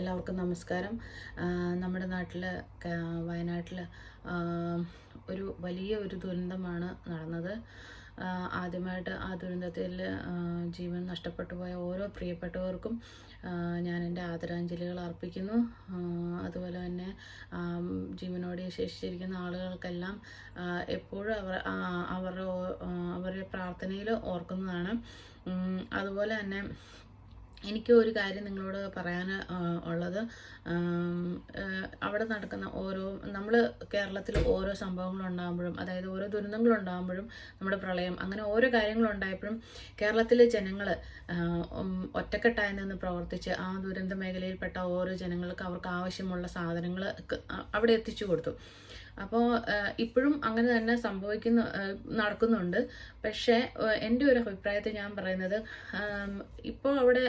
എല്ലാവർക്കും നമസ്കാരം. നമ്മുടെ നാട്ടിൽ വയനാട്ടിൽ ഒരു വലിയ ഒരു ദുരന്തമാണ് നടന്നത്. ആദ്യമായിട്ട് ആ ദുരന്തത്തിൽ ജീവൻ നഷ്ടപ്പെട്ടു പോയ ഓരോ പ്രിയപ്പെട്ടവർക്കും ഞാൻ എന്റെ ആദരാഞ്ജലികൾ അർപ്പിക്കുന്നു. അതുപോലെ തന്നെ ജീവനോടെ ശേഷിച്ചിരിക്കുന്ന ആളുകൾക്കെല്ലാം എപ്പോഴും അവർ അവരുടെ അവരുടെ പ്രാർത്ഥനയിൽ ഓർക്കുന്നതാണ്. അതുപോലെ തന്നെ എനിക്ക് ഒരു കാര്യം നിങ്ങളോട് പറയാൻ ഉള്ളത്. അവിടെ നടക്കുന്ന ഓരോ നമ്മൾ കേരളത്തിൽ ഓരോ സംഭവങ്ങൾ ഉണ്ടാകുമ്പോഴും അതായത് ഓരോ ദുരന്തങ്ങൾ ഉണ്ടാകുമ്പോഴും നമ്മുടെ പ്രളയം അങ്ങനെ ഓരോ കാര്യങ്ങളുണ്ടായപ്പോഴും കേരളത്തിലെ ജനങ്ങൾ ഒറ്റക്കെട്ടായി നിന്ന് പ്രവർത്തിച്ച് ആ ദുരന്ത മേഖലയിൽപ്പെട്ട ഓരോ ജനങ്ങൾക്ക് അവർക്ക് ആവശ്യമുള്ള സാധനങ്ങൾ അവിടെ എത്തിച്ചു കൊടുത്തു. അപ്പോൾ ഇപ്പോഴും അങ്ങനെ തന്നെ സംഭവിക്കുന്ന നടക്കുന്നുണ്ട്. പക്ഷേ എന്റെ ഒരു അഭിപ്രായത്തിൽ ഞാൻ പറയുന്നത് ഇപ്പോൾ അവിടെ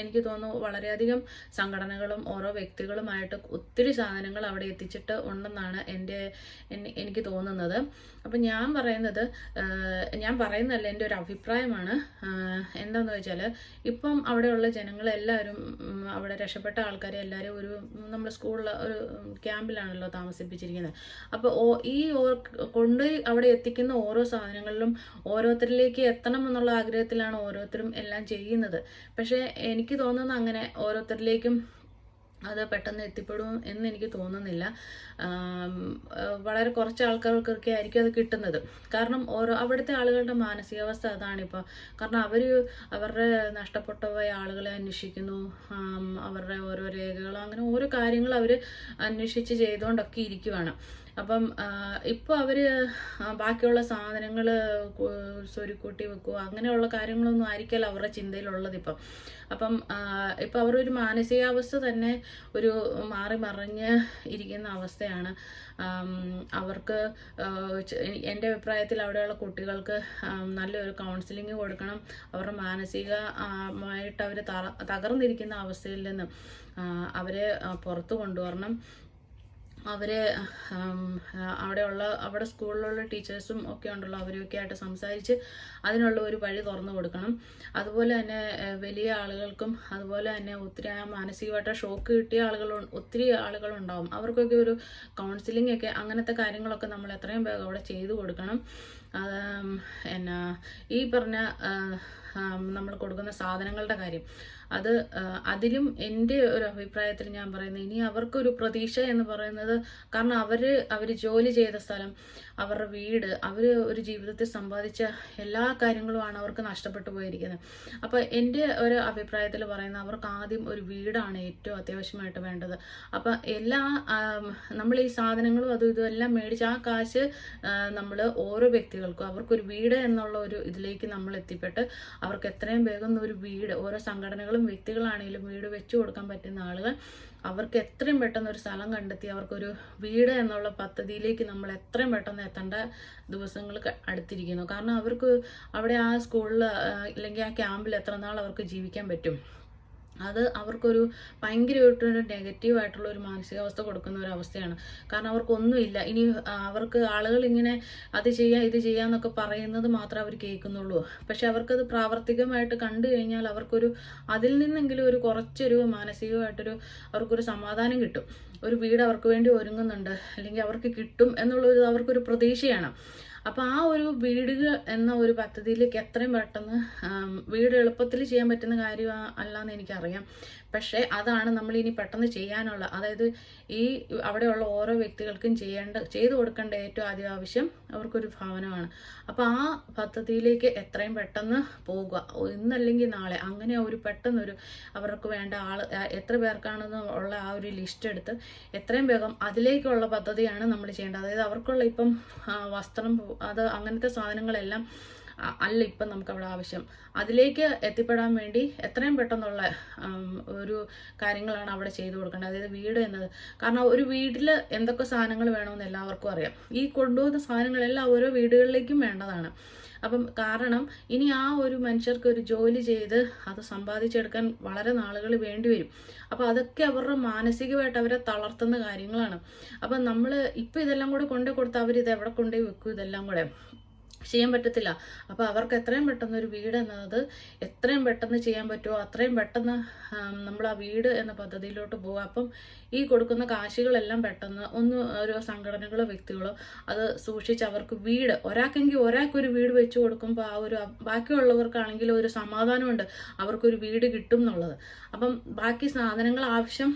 എനിക്ക് തോന്നുന്നു വളരെയധികം സംഘടനകളും ഓരോ വ്യക്തികളുമായിട്ട് ഒത്തിരി സാധനങ്ങൾ അവിടെ എത്തിച്ചിട്ട് ഉണ്ടെന്നാണ് എന്റെ എനിക്ക് തോന്നുന്നത്. അപ്പം ഞാൻ പറയുന്നത് ഞാൻ പറയുന്നതല്ല എന്റെ ഒരു അഭിപ്രായമാണ്. എന്താണെന്ന് വെച്ചാൽ ഇപ്പം അവിടെയുള്ള ജനങ്ങളെല്ലാവരും അവിടെ രക്ഷപ്പെട്ട ആൾക്കാരെ എല്ലാവരും ഒരു നമ്മുടെ സ്കൂളിൽ ഒരു ക്യാമ്പിലാണല്ലോ താമസിപ്പിച്ചിരിക്കുന്നത്. അപ്പോൾ ഓ ഈ കൊണ്ട് അവിടെ എത്തിക്കുന്ന ഓരോ സാധനങ്ങളിലും ഓരോരുത്തരിലേക്ക് എത്തണം എന്നുള്ള ആഗ്രഹത്തിലാണ് ഓരോരുത്തരും എല്ലാം ചെയ്യുന്നത്. പക്ഷേ എനിക്ക് തോന്നുന്നത് അങ്ങനെ ഓരോരുത്തരിലേക്കും അത് പെട്ടെന്ന് എത്തിപ്പെടും എന്ന് എനിക്ക് തോന്നുന്നില്ല വളരെ കുറച്ച് ആൾക്കാർക്കൊക്കെ ആയിരിക്കും അത് കിട്ടുന്നത്. കാരണം ഓരോ അവിടുത്തെ ആളുകളുടെ മാനസികാവസ്ഥ അതാണിപ്പോൾ കാരണം അവർ അവരുടെ നഷ്ടപ്പെട്ടു പോയ ആളുകളെ അന്വേഷിക്കുന്നു. അവരുടെ ഓരോ രേഖകളും അങ്ങനെ ഓരോ കാര്യങ്ങളും അവർ അന്വേഷിച്ച് ചെയ്തുകൊണ്ടൊക്കെ ഇരിക്കുവാണ്. അപ്പം ഇപ്പോൾ അവർ ബാക്കിയുള്ള സാധനങ്ങൾ സ്വരുക്കൂട്ടി വെക്കുക അങ്ങനെയുള്ള കാര്യങ്ങളൊന്നും ആയിരിക്കില്ല അവരുടെ ചിന്തയിലുള്ളത് ഇപ്പം. അപ്പം ഇപ്പം അവരുടെ ഒരു മാനസികാവസ്ഥ തന്നെ ഒരു മാറി മറിഞ്ഞ് ഇരിക്കുന്ന അവസ്ഥയാണ്. അവർക്ക് എന്റെ അഭിപ്രായത്തിൽ അവിടെയുള്ള കുട്ടികൾക്ക് നല്ലൊരു കൗൺസിലിംഗ് കൊടുക്കണം. അവരുടെ മാനസികമായിട്ട് അവർ തകർന്നിരിക്കുന്ന അവസ്ഥയിൽ നിന്ന് അവരെ പുറത്തു കൊണ്ടുവരണം. അവരെ അവിടെയുള്ള അവിടെ സ്കൂളിലുള്ള ടീച്ചേഴ്സും ഒക്കെ ഉണ്ടല്ലോ അവരൊക്കെ ആയിട്ട് സംസാരിച്ച് അതിനുള്ള ഒരു വഴി തുറന്നു കൊടുക്കണം. അതുപോലെ തന്നെ വലിയ ആളുകൾക്കും അതുപോലെ തന്നെ ഒത്തിരി മാനസികമായിട്ട് ഷോക്ക് കിട്ടിയ ആളുകൾ ഒത്തിരി ആളുകളുണ്ടാവും. അവർക്കൊക്കെ ഒരു കൗൺസിലിംഗ് ഒക്കെ അങ്ങനത്തെ കാര്യങ്ങളൊക്കെ നമ്മൾ എത്രയും വേഗം അവിടെ ചെയ്തു കൊടുക്കണം. എന്നാ ഈ പറഞ്ഞ നമ്മൾ കൊടുക്കുന്ന സാധനങ്ങളുടെ കാര്യം. അത് അതിലും എന്റെ ഒരു അഭിപ്രായത്തിൽ ഞാൻ പറയുന്നത് ഇനി അവർക്കൊരു പ്രതീക്ഷ എന്ന് പറയുന്നത് കാരണം അവർ അവർ ജോലി ചെയ്ത സ്ഥലം അവരുടെ വീട് അവർ ഒരു ജീവിതത്തിൽ സമ്പാദിച്ച എല്ലാ കാര്യങ്ങളുമാണ് അവർക്ക് നഷ്ടപ്പെട്ടു പോയിരിക്കുന്നത്. അപ്പോൾ എന്റെ ഒരു അഭിപ്രായത്തിൽ പറയുന്നത് അവർക്ക് ആദ്യം ഒരു വീടാണ് ഏറ്റവും അത്യാവശ്യമായിട്ട് വേണ്ടത്. അപ്പം എല്ലാ നമ്മൾ ഈ സാധനങ്ങളും അതും ഇതും എല്ലാം മേടിച്ച് ആ കാശ് നമ്മൾ ഓരോ വ്യക്തികൾക്കും അവർക്കൊരു വീട് എന്നുള്ള ഒരു ഇതിലേക്ക് നമ്മൾ എത്തിപ്പെട്ട് അവർക്ക് എത്രയും വേഗം ഒരു വീട് ഓരോ സംഘടനകളും വ്യക്തികളാണെങ്കിലും വീട് വെച്ചു കൊടുക്കാൻ പറ്റുന്ന ആളുകൾ അവർക്ക് എത്രയും പെട്ടെന്ന് ഒരു സ്ഥലം കണ്ടെത്തി അവർക്കൊരു വീട് എന്നുള്ള പദ്ധതിയിലേക്ക് നമ്മൾ എത്രയും പെട്ടെന്ന് എത്തേണ്ട ദിവസങ്ങൾ അടുത്തിരിക്കുന്നു. കാരണം അവർക്ക് അവിടെ ആ സ്കൂളിൽ അല്ലെങ്കിൽ ആ ക്യാമ്പിൽ എത്ര നാൾ അവർക്ക് ജീവിക്കാൻ പറ്റും? അത് അവർക്കൊരു ഭയങ്കരമായിട്ടൊരു നെഗറ്റീവായിട്ടുള്ള ഒരു മാനസികാവസ്ഥ കൊടുക്കുന്ന ഒരു അവസ്ഥയാണ്. കാരണം അവർക്കൊന്നുമില്ല. ഇനി അവർക്ക് ആളുകൾ ഇങ്ങനെ അത് ചെയ്യാം ഇത് ചെയ്യാന്നൊക്കെ പറയുന്നത് മാത്രമേ അവർ കേൾക്കുന്നുള്ളൂ. പക്ഷെ അവർക്കത് പ്രാവർത്തികമായിട്ട് കണ്ടു കഴിഞ്ഞാൽ അവർക്കൊരു അതിൽ നിന്നെങ്കിലും ഒരു കുറച്ചൊരു മാനസികമായിട്ടൊരു അവർക്കൊരു സമാധാനം കിട്ടും. ഒരു വീട് അവർക്ക് വേണ്ടി ഒരുങ്ങുന്നുണ്ട്. അല്ലെങ്കിൽ അവർക്ക് കിട്ടും എന്നുള്ളൊരു അവർക്കൊരു പ്രതീക്ഷയാണ്. അപ്പോൾ ആ ഒരു വീട് എന്ന ഒരു പദ്ധതിയിലേക്ക് എത്രയും പെട്ടെന്ന് വീട് എളുപ്പത്തിൽ ചെയ്യാൻ പറ്റുന്ന കാര്യം അല്ലാന്ന് എനിക്കറിയാം. പക്ഷേ അതാണ് നമ്മൾ ഇനി പെട്ടെന്ന് ചെയ്യാനുള്ള അതായത് ഈ അവിടെയുള്ള ഓരോ വ്യക്തികൾക്കും ചെയ്യേണ്ട ചെയ്തു കൊടുക്കേണ്ട ഏറ്റവും ആദ്യം ആവശ്യം അവർക്കൊരു ഭവനമാണ്. അപ്പോൾ ആ പദ്ധതിയിലേക്ക് എത്രയും പെട്ടെന്ന് പോകുക. ഇന്നല്ലെങ്കിൽ നാളെ. അങ്ങനെ ഒരു പെട്ടെന്നൊരു അവർക്ക് വേണ്ട ആൾ എത്ര പേർക്കാണെന്ന് ഉള്ള ആ ഒരു ലിസ്റ്റ് എടുത്ത് എത്രയും വേഗം അതിലേക്കുള്ള പദ്ധതിയാണ് നമ്മൾ ചെയ്യേണ്ടത്. അതായത് അവർക്കുള്ള ഇപ്പം വസ്ത്രം അത് അങ്ങനത്തെ സാധനങ്ങളെല്ലാം അല്ല ഇപ്പം നമുക്ക് അവിടെ ആവശ്യം. അതിലേക്ക് എത്തിപ്പെടാൻ വേണ്ടി എത്രയും പെട്ടെന്നുള്ള ഒരു കാര്യങ്ങളാണ് അവിടെ ചെയ്തു കൊടുക്കേണ്ടത്. അതായത് വീട് എന്നത്. കാരണം ഒരു വീട്ടിൽ എന്തൊക്കെ സാധനങ്ങൾ വേണമെന്ന് എല്ലാവർക്കും അറിയാം. ഈ കൊണ്ടുപോകുന്ന സാധനങ്ങളെല്ലാം ഓരോ വീടുകളിലേക്കും വേണ്ടതാണ്. അപ്പം കാരണം ഇനി ആ ഒരു മനുഷ്യർക്ക് ഒരു ജോലി ചെയ്ത് അത് സമ്പാദിച്ചെടുക്കാൻ വളരെ നാളുകൾ വേണ്ടി വരും. അപ്പോൾ അതൊക്കെ അവരുടെ മാനസികമായിട്ട് അവരെ തളർത്തുന്ന കാര്യങ്ങളാണ്. അപ്പം നമ്മൾ ഇപ്പം ഇതെല്ലാം കൂടെ കൊണ്ടു കൊടുത്ത് അവരിത് എവിടെ കൊണ്ടുപോയി വെക്കും ഇതെല്ലാം കൂടെ? ചെയ്യാൻ പറ്റത്തില്ല. അപ്പോൾ അവർക്ക് എത്രയും പെട്ടെന്ന് ഒരു വീട് എന്നത് എത്രയും പെട്ടെന്ന് ചെയ്യാൻ പറ്റുമോ അത്രയും പെട്ടെന്ന് നമ്മൾ ആ വീട് എന്ന പദ്ധതിയിലോട്ട് പോകുക അപ്പം ഈ കൊടുക്കുന്ന കാശുകളെല്ലാം പെട്ടെന്ന് ഒന്ന് ഒരു സംഘടനകളോ വ്യക്തികളോ അത് സൂക്ഷിച്ച് അവർക്ക് വീട് ഒരാൾക്കെങ്കിൽ ഒരാൾക്കൊരു വീട് വെച്ച് കൊടുക്കുമ്പോൾ ആ ഒരു ബാക്കിയുള്ളവർക്കാണെങ്കിൽ ഒരു സമാധാനമുണ്ട് അവർക്കൊരു വീട് കിട്ടും എന്നുള്ളത്. അപ്പം ബാക്കി സാധനങ്ങൾ ആവശ്യം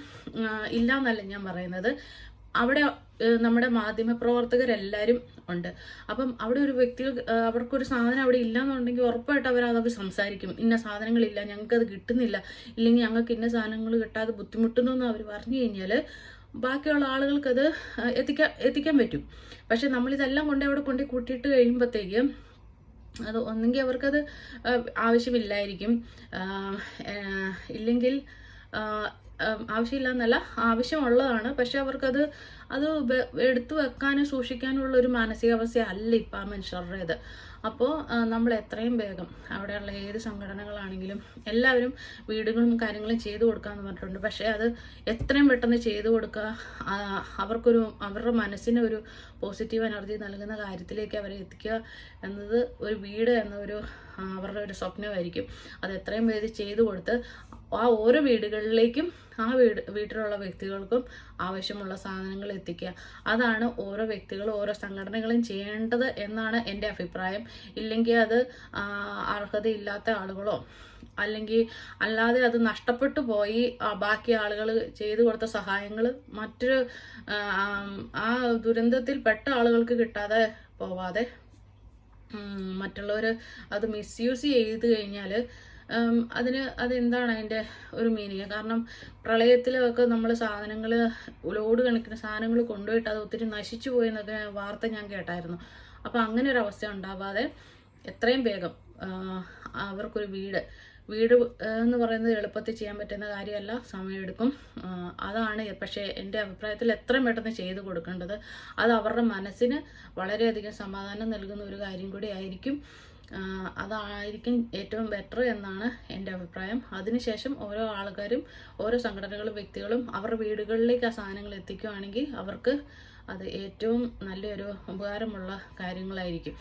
ഇല്ല എന്നല്ല ഞാൻ പറയുന്നത്. അവിടെ നമ്മുടെ മാധ്യമപ്രവർത്തകരെല്ലാവരും ഉണ്ട്. അപ്പം അവിടെ ഒരു വ്യക്തി അവർക്കൊരു സാധനം അവിടെ ഇല്ലാന്നുണ്ടെങ്കിൽ ഉറപ്പായിട്ട് അവർ അതൊക്കെ സംസാരിക്കും. ഇന്ന സാധനങ്ങളില്ല ഞങ്ങൾക്കത് കിട്ടുന്നില്ല ഇല്ലെങ്കിൽ ഞങ്ങൾക്ക് ഇന്ന സാധനങ്ങൾ കിട്ടാതെ ബുദ്ധിമുട്ടുന്നു എന്ന് അവർ പറഞ്ഞു കഴിഞ്ഞാൽ ബാക്കിയുള്ള ആളുകൾക്കത് എത്തിക്കാൻ എത്തിക്കാൻ പറ്റും. പക്ഷെ നമ്മളിതെല്ലാം കൊണ്ട് അവിടെ കൊണ്ട് കൂട്ടിയിട്ട് കഴിയുമ്പോഴത്തേക്ക് അത് ഒന്നെങ്കിൽ അവർക്കത് ആവശ്യമില്ലായിരിക്കും. ഇല്ലെങ്കിൽ ആവശ്യമില്ല എന്നല്ല ആവശ്യമുള്ളതാണ്. പക്ഷെ അവർക്കത് അത് എടുത്തു വെക്കാനും സൂക്ഷിക്കാനുള്ള ഒരു മാനസികാവസ്ഥ അല്ല ഇപ്പം ആ മനുഷ്യരുടേത് അപ്പോൾ നമ്മൾ എത്രയും വേഗം അവിടെയുള്ള ഏത് സംഘടനകളാണെങ്കിലും എല്ലാവരും വീടുകളും കാര്യങ്ങളും ചെയ്തു കൊടുക്കാമെന്ന് പറഞ്ഞിട്ടുണ്ട്. പക്ഷേ അത് എത്രയും പെട്ടെന്ന് ചെയ്തു കൊടുക്കുക അവർക്കൊരു അവരുടെ മനസ്സിന് ഒരു പോസിറ്റീവ് എനർജി നൽകുന്ന കാര്യത്തിലേക്ക് അവരെ എത്തിക്കുക എന്നത് ഒരു വീട് എന്ന ഒരു ആ, അവരുടെ ഒരു സ്വപ്നമായിരിക്കും. അത് എത്രയും പേര് ചെയ്തു കൊടുത്ത് ആ ഓരോ വീടുകളിലേക്കും ആ വീട് വീട്ടിലുള്ള വ്യക്തികൾക്കും ആവശ്യമുള്ള സാധനങ്ങൾ എത്തിക്കുക. അതാണ് ഓരോ വ്യക്തികളും ഓരോ സംഘടനകളും ചെയ്യേണ്ടത് എന്നാണ് എന്റെ അഭിപ്രായം. ഇല്ലെങ്കിൽ അത് അർഹതയില്ലാത്ത ആളുകളോ അല്ലെങ്കിൽ അല്ലാതെ അത് നഷ്ടപ്പെട്ടു പോയി ബാക്കി ആളുകൾ ചെയ്തു കൊടുത്ത സഹായങ്ങൾ മറ്റൊരു ആ, ദുരന്തത്തിൽപ്പെട്ട ദുരന്തത്തിൽ പെട്ട ആളുകൾക്ക് കിട്ടാതെ പോവാതെ മറ്റുള്ളവർ അത് മിസ്യൂസ് ചെയ്ത് കഴിഞ്ഞാൽ അതിന് അതെന്താണ് അതിന്റെ ഒരു മീനിങ് കാരണം പ്രളയത്തിലൊക്കെ നമ്മൾ സാധനങ്ങൾ ലോഡ് കണക്കിന് സാധനങ്ങൾ കൊണ്ടുപോയിട്ട് അത് ഒത്തിരി നശിച്ചു പോയെന്നൊക്കെ വാർത്ത ഞാൻ കേട്ടായിരുന്നു. അപ്പോൾ അങ്ങനെ ഒരു അവസ്ഥ ഉണ്ടാവാതെ എത്രയും വേഗം അവർക്കൊരു വീട് വീട് എന്ന് പറയുന്നത് എളുപ്പത്തിൽ ചെയ്യാൻ പറ്റുന്ന കാര്യമല്ല. സമയമെടുക്കും. അതാണ് പക്ഷേ എന്റെ അഭിപ്രായത്തിൽ എത്രയും പെട്ടെന്ന് ചെയ്തു കൊടുക്കേണ്ടത്. അത് അവരുടെ മനസ്സിന് വളരെയധികം സമാധാനം നൽകുന്ന ഒരു കാര്യം കൂടി ആയിരിക്കും. അതായിരിക്കും ഏറ്റവും ബെറ്റർ എന്നാണ് എന്റെ അഭിപ്രായം. അതിനുശേഷം ഓരോ ആൾക്കാരും ഓരോ സംഘടനകളും വ്യക്തികളും അവരുടെ വീടുകളിലേക്ക് ആ സാധനങ്ങൾ എത്തിക്കുകയാണെങ്കിൽ അവർക്ക് അത് ഏറ്റവും നല്ലൊരു ഉപകാരമുള്ള കാര്യങ്ങളായിരിക്കും.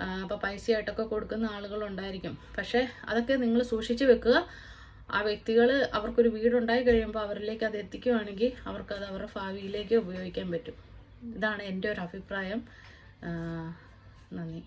അപ്പോൾ പൈസയായിട്ടൊക്കെ കൊടുക്കുന്ന ആളുകളുണ്ടായിരിക്കും. പക്ഷേ അതൊക്കെ നിങ്ങൾ സൂക്ഷിച്ചു വെക്കുക. ആ വ്യക്തികൾ അവർക്കൊരു വീടുണ്ടായി കഴിയുമ്പോൾ അവരിലേക്ക് അത് എത്തിക്കുകയാണെങ്കിൽ അവർക്കത് അവരുടെ ഭാവിയിലേക്ക് ഉപയോഗിക്കാൻ പറ്റും. ഇതാണ് എന്റെ ഒരു അഭിപ്രായം. നന്ദി.